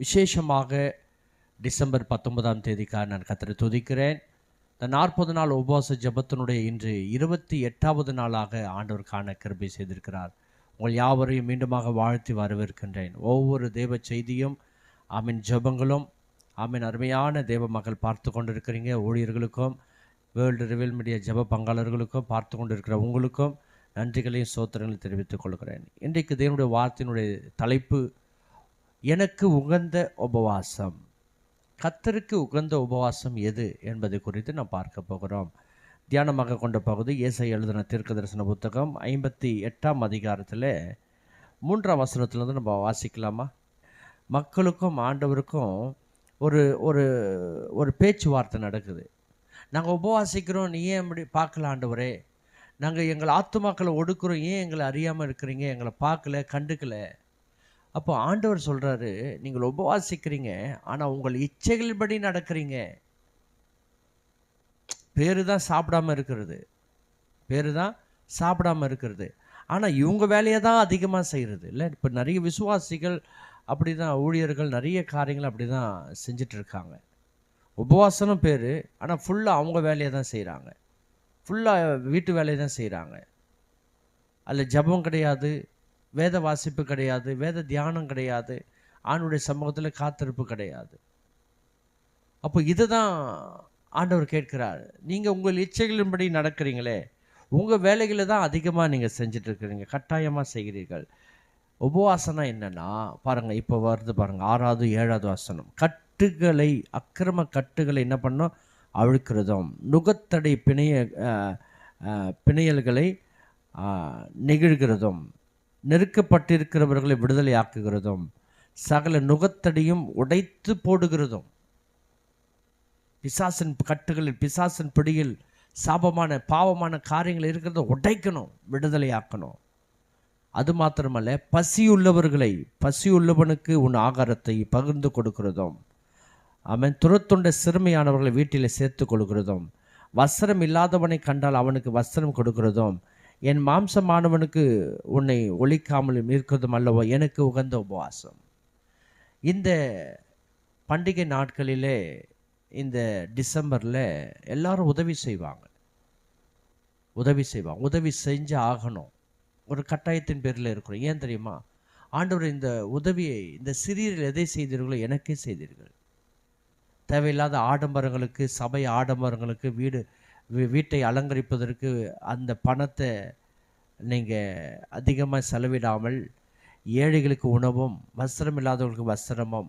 விசேஷமாக டிசம்பர் பத்தொன்பதாம் தேதிக்காக நான் கத்திர துதிக்கிறேன். இந்த நாற்பது நாள் உபவாச ஜெபத்தினுடைய இன்று இருபத்தி எட்டாவது நாளாக ஆண்டவர் காண கிருபை செய்திருக்கிறார். உங்கள் யாவரையும் மீண்டுமாக வாழ்த்தி வரவேற்கின்றேன். ஒவ்வொரு தேவ செய்தியும் ஆமின் ஜெபங்களும் ஆமின் அருமையான தேவ மக்கள் பார்த்து கொண்டிருக்கிறீங்க. ஊழியர்களுக்கும் வேர்ல்டு ரிவில் மீடியா ஜெப பங்காளர்களுக்கும் பார்த்து கொண்டிருக்கிற உங்களுக்கும் நன்றிகளையும் சோத்திரங்களையும் தெரிவித்துக் கொள்கிறேன். இன்றைக்கு தேவனுடைய வார்த்தையினுடைய தலைப்பு எனக்கு உகந்த உபவாசம். கத்தருக்கு உகந்த உபவாசம் எது என்பதை குறித்து நாம் பார்க்க போகிறோம். தியானமாக கொண்ட பகுதி இயேசை எழுதின தீர்க்க தரிசன புத்தகம் ஐம்பத்தி எட்டாம் அதிகாரத்தில் மூன்றாம் வசனத்திலிருந்து நம்ம வாசிக்கலாமா? மக்களுக்கும் ஆண்டவருக்கும் ஒரு ஒரு ஒரு பேச்சுவார்த்தை நடக்குது. நாங்கள் உபவாசிக்கிறோம் நீ ஏன் அப்படி பார்க்கல ஆண்டவரே? நாங்கள் எங்கள் ஆத்துமாக்களை ஒடுக்குறோம் ஏன் எங்களை அறியாமல் இருக்கிறீங்க? எங்களை பார்க்கல கண்டுக்கலை? அப்போ ஆண்டவர் சொல்கிறாரு நீங்கள் உபவாசிக்கிறீங்க ஆனால் உங்கள் இச்சைகளின்படி நடக்கிறீங்க. பேரு தான் சாப்பிடாம இருக்கிறது. பேரு தான் சாப்பிடாம இருக்கிறது. ஆனால் இவங்க வேலையை தான் அதிகமாக செய்கிறது இல்லை இப்போ நிறைய விசுவாசிகள் அப்படி தான் ஊழியர்கள் நிறைய காரியங்கள் அப்படி தான் செஞ்சிட்ருக்காங்க. உபவாசனும் உபவாசனம் பேர் ஆனால் ஃபுல்லாக அவங்க வேலையை தான் செய்கிறாங்க ஃபுல்லாக வீட்டு வேலையை தான் செய்கிறாங்க அதில் ஜெபம் கிடையாது. வேத வாசிப்பு கிடையாது வேத தியானம் கிடையாது ஆணுடைய சமூகத்தில் காத்திருப்பு கிடையாது. அப்போ இதை தான் ஆண்டவர் கேட்கிறார். நீங்கள் உங்கள் இச்சைகளின்படி நடக்கிறீங்களே உங்கள் வேலைகளை தான் அதிகமாக நீங்கள் செஞ்சுட்டு கட்டாயமாக செய்கிறீர்கள். உபவாசனா என்னன்னா பாருங்கள் இப்போ வருது பாருங்கள் ஆறாவது ஏழாவது வாசனம். கட்டுகளை அக்கிரம கட்டுகளை என்ன பண்ணோம் அழுக்கிறதும். நுகத்தடை பிணைய பிணையல்களை நெகிழ்கிறதும். நெருக்கப்பட்டிருக்கிறவர்களை விடுதலையாக்குகிறதும் சகல நுகத்தடியும் உடைத்து போடுகிறதும் பிசாசின் கட்டுகளில் பிசாசின் பிடியில் சாபமான பாவமான காரியங்கள் இருக்கிறத உடைக்கணும் விடுதலையாக்கணும். அது மாத்திரமல்ல பசியுள்ளவர்களை பசியுள்ளவனுக்கு உன் ஆகாரத்தை பகிர்ந்து கொடுக்கிறதும் அவன் துரத்துண்ட சிறுமையானவர்களை வீட்டில் சேர்த்து கொள்கிறதும் வஸ்திரம் இல்லாதவனை கண்டால் அவனுக்கு வஸ்திரம் கொடுக்கிறதும் என் மாம்சமானவனுக்கு உன்னை ஒழிக்காமலும் இருக்கிறதும் அல்லவோ? எனக்கு உகந்த உபவாசம். இந்த பண்டிகை நாட்களிலே இந்த டிசம்பரில் எல்லாரும் உதவி செய்வாங்க. உதவி செய்வாங்க. உதவி செஞ்சு ஆகணும். ஒரு கட்டாயத்தின் பேரில் இருக்கிறோம். ஏன் தெரியுமா? ஆண்டவர் இந்த உதவியை இந்த சிறியர்கள் எதை செய்தீர்களோ எனக்கே செய்தீர்கள். தேவையில்லாத ஆடம்பரங்களுக்கு சபை ஆடம்பரங்களுக்கு வீடு வீட்டை அலங்கரிப்பதற்கு அந்த பணத்தை நீங்கள் அதிகமாக செலவிடாமல் ஏழைகளுக்கு உணவும் வஸ்திரம் இல்லாதவர்களுக்கு வஸ்திரமும்